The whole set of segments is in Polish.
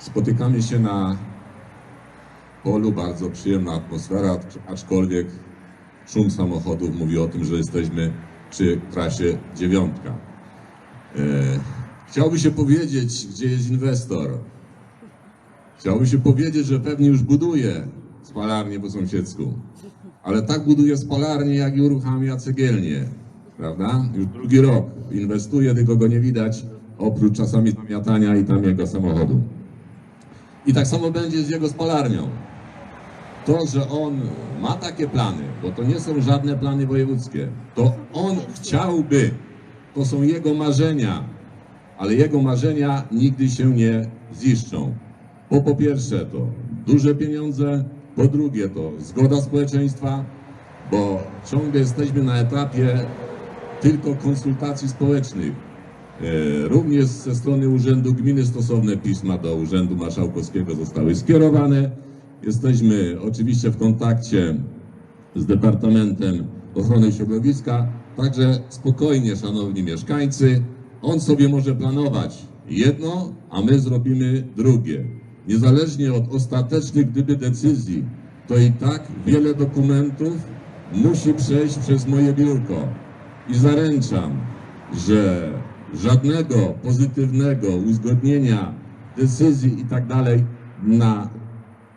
Spotykamy się na polu, bardzo przyjemna atmosfera, aczkolwiek szum samochodów mówi o tym, że jesteśmy przy trasie dziewiątka. E, chciałby się powiedzieć, gdzie jest inwestor. Chciałby się powiedzieć, że pewnie już buduje spalarnię po sąsiedzku. Ale tak buduje spalarnię, jak i uruchamia cegielnię. Prawda? Już drugi rok inwestuje, tylko go nie widać, oprócz czasami zamiatania i tam jego samochodu. I tak samo będzie z jego spalarnią. To, że on ma takie plany, bo to nie są żadne plany wojewódzkie, to on chciałby, to są jego marzenia, ale jego marzenia nigdy się nie ziszczą. Bo po pierwsze to duże pieniądze, po drugie to zgoda społeczeństwa, bo ciągle jesteśmy na etapie tylko konsultacji społecznych. E, Również ze strony Urzędu Gminy stosowne pisma do Urzędu Marszałkowskiego zostały skierowane. Jesteśmy oczywiście w kontakcie z Departamentem Ochrony Środowiska, także spokojnie, szanowni mieszkańcy, on sobie może planować jedno, a my zrobimy drugie. Niezależnie od ostatecznych gdyby decyzji, to i tak wiele dokumentów musi przejść przez moje biurko. I zaręczam, że żadnego pozytywnego uzgodnienia decyzji i tak dalej na,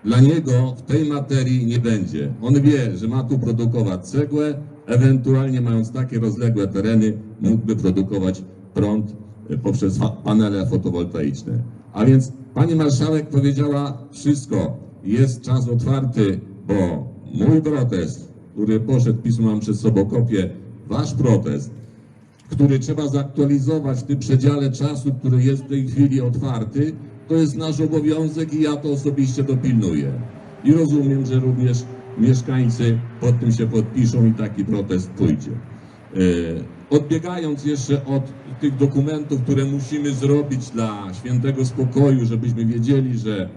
dla niego w tej materii nie będzie. On wie, że ma tu produkować cegłę, ewentualnie mając takie rozległe tereny, mógłby produkować prąd e, poprzez panele fotowoltaiczne. A więc pani marszałek powiedziała wszystko. Jest czas otwarty, bo mój protest, który poszedł, pismo mam przed sobą kopię, wasz protest, który trzeba zaktualizować w tym przedziale czasu, który jest w tej chwili otwarty, to jest nasz obowiązek i ja to osobiście dopilnuję. I rozumiem, że również mieszkańcy pod tym się podpiszą i taki protest pójdzie. E, Odbiegając jeszcze od tych dokumentów, które musimy zrobić dla świętego spokoju, żebyśmy wiedzieli, że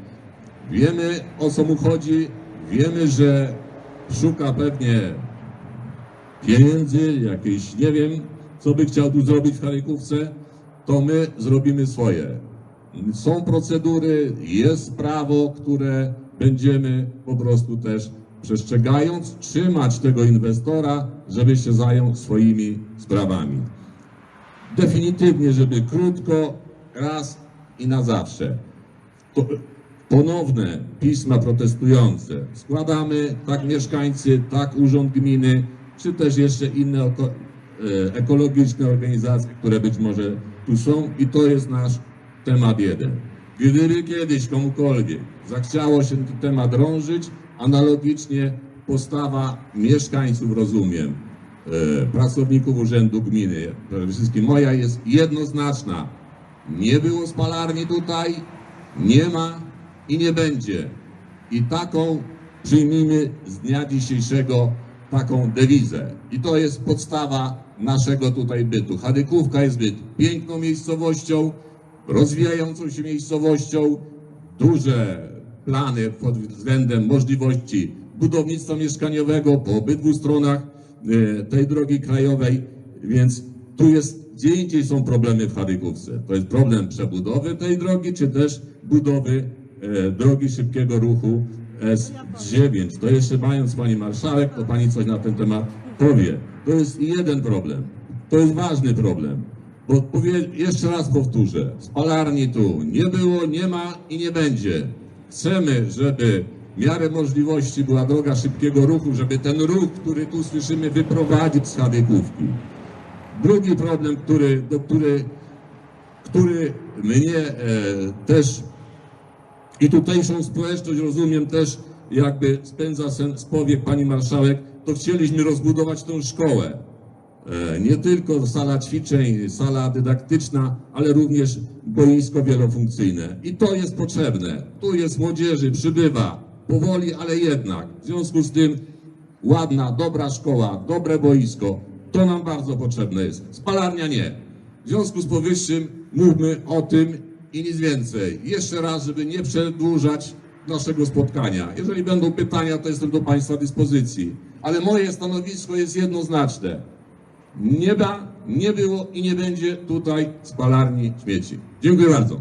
wiemy o co mu chodzi, wiemy, że szuka pewnie pieniędzy, jakieś, nie wiem, co by chciał tu zrobić w Charykówce, to my zrobimy swoje. Są procedury, jest prawo, które będziemy po prostu też przestrzegając, trzymać tego inwestora, żeby się zajął swoimi sprawami. Definitywnie, żeby krótko, raz i na zawsze. Ponowne pisma protestujące składamy, tak mieszkańcy, tak urząd gminy, czy też jeszcze inne ekologiczne organizacje, które być może tu są i to jest nasz temat jeden. Gdyby kiedyś komukolwiek zachciało się ten temat drążyć, analogicznie postawa mieszkańców, rozumiem, e, pracowników Urzędu Gminy, przede wszystkim moja jest jednoznaczna. Nie było spalarni tutaj, nie ma i nie będzie. I taką przyjmijmy z dnia dzisiejszego taką dewizę. I to jest podstawa naszego tutaj bytu. Chadykówka jest byt piękną miejscowością, rozwijającą się miejscowością, duże plany pod względem możliwości budownictwa mieszkaniowego po obydwu stronach e, tej drogi krajowej, więc tu jest, gdzie indziej są problemy w Chadykówce. To jest problem przebudowy tej drogi, czy też budowy e, drogi szybkiego ruchu S9. To jeszcze mając Pani Marszałek, to Pani coś na ten temat powie. To jest jeden problem. To jest ważny problem. Bo powie, jeszcze raz powtórzę, spalarni tu nie było, nie ma i nie będzie. Chcemy, żeby w miarę możliwości była droga szybkiego ruchu, żeby ten ruch, który tu słyszymy, wyprowadzić z Chadykówki. Drugi problem, który, do który, który mnie e, też i tutejszą społeczność, rozumiem, też jakby spędza sen z powiek pani marszałek, to chcieliśmy rozbudować tą szkołę. E, Nie tylko sala ćwiczeń, sala dydaktyczna, ale również boisko wielofunkcyjne. I to jest potrzebne. Tu jest młodzieży, przybywa. Powoli, ale jednak. W związku z tym ładna, dobra szkoła, dobre boisko, to nam bardzo potrzebne jest. Spalarnia nie. W związku z powyższym mówmy o tym i nic więcej. Jeszcze raz, żeby nie przedłużać naszego spotkania. Jeżeli będą pytania, to jestem do Państwa dyspozycji. Ale moje stanowisko jest jednoznaczne. Nie ma, nie było i nie będzie tutaj spalarni śmieci. Dziękuję bardzo.